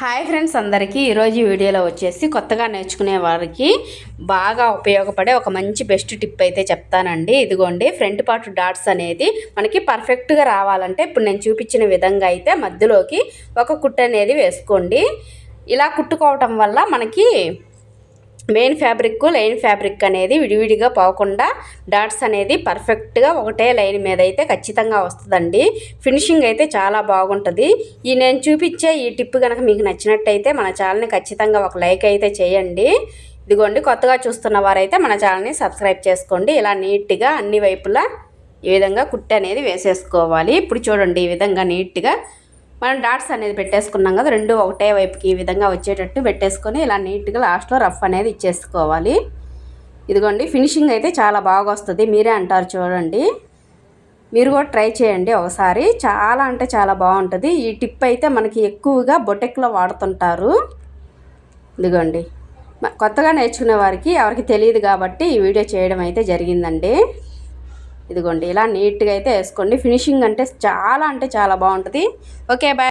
Hi friends అందరికీ ఈరోజు వీడియోలో వచ్చేసి కొత్తగా నేర్చుకునే వారికి బాగా ఉపయోగపడే ఒక మంచి బెస్ట్ టిప్ అయితే చెప్తానండి. ఇదిగోండి ఫ్రంట్ పార్ట్ డాట్స్ అనేది మనకి పర్ఫెక్ట్గా రావాలంటే ఇప్పుడు నేను చూపించిన విధంగా అయితే మధ్యలోకి ఒక కుట్టు అనేది వేసుకోండి. ఇలా కుట్టుకోవటం వల్ల మనకి మెయిన్ ఫ్యాబ్రిక్ లైన్ ఫ్యాబ్రిక్ అనేది విడివిడిగా పోకుండా డాట్స్ అనేది పర్ఫెక్ట్గా ఒకటే లైన్ మీద అయితే ఖచ్చితంగా వస్తుందండి. ఫినిషింగ్ అయితే చాలా బాగుంటుంది. ఈ నేను చూపించే ఈ టిప్ కనుక మీకు నచ్చినట్టయితే మన ఛానల్ని ఖచ్చితంగా ఒక లైక్ అయితే చేయండి. ఇదిగోండి కొత్తగా చూస్తున్న వారైతే మన ఛానల్ని సబ్స్క్రైబ్ చేసుకోండి. ఇలా నీట్గా అన్ని వైపులా ఈ విధంగా కుట్టి అనేది వేసేసుకోవాలి. ఇప్పుడు చూడండి ఈ విధంగా నీట్గా మనం డాట్స్ అనేది పెట్టేసుకున్నాం కదా రెండు ఒకటే వైపుకి ఈ విధంగా వచ్చేటట్టు పెట్టేసుకొని ఇలా నీట్గా లాస్ట్లో రఫ్ అనేది ఇచ్చేసుకోవాలి. ఇదిగోండి ఫినిషింగ్ అయితే చాలా బాగా వస్తుంది. మీరే అంటారు చూడండి. మీరు కూడా ట్రై చేయండి ఒకసారి. చాలా అంటే చాలా బాగుంటుంది. ఈ టిప్ అయితే మనకి ఎక్కువగా బొటెక్లో వాడుతుంటారు. ఇదిగోండి. కొత్తగా నేర్చుకునే వారికి ఎవరికి తెలియదు కాబట్టి ఈ వీడియో చేయడం అయితే జరిగిందండి. ఇదిగోండి ఇలా నీట్గా అయితే వేసుకోండి. ఫినిషింగ్ అంటే చాలా అంటే చాలా బాగుంటుంది. Okay bye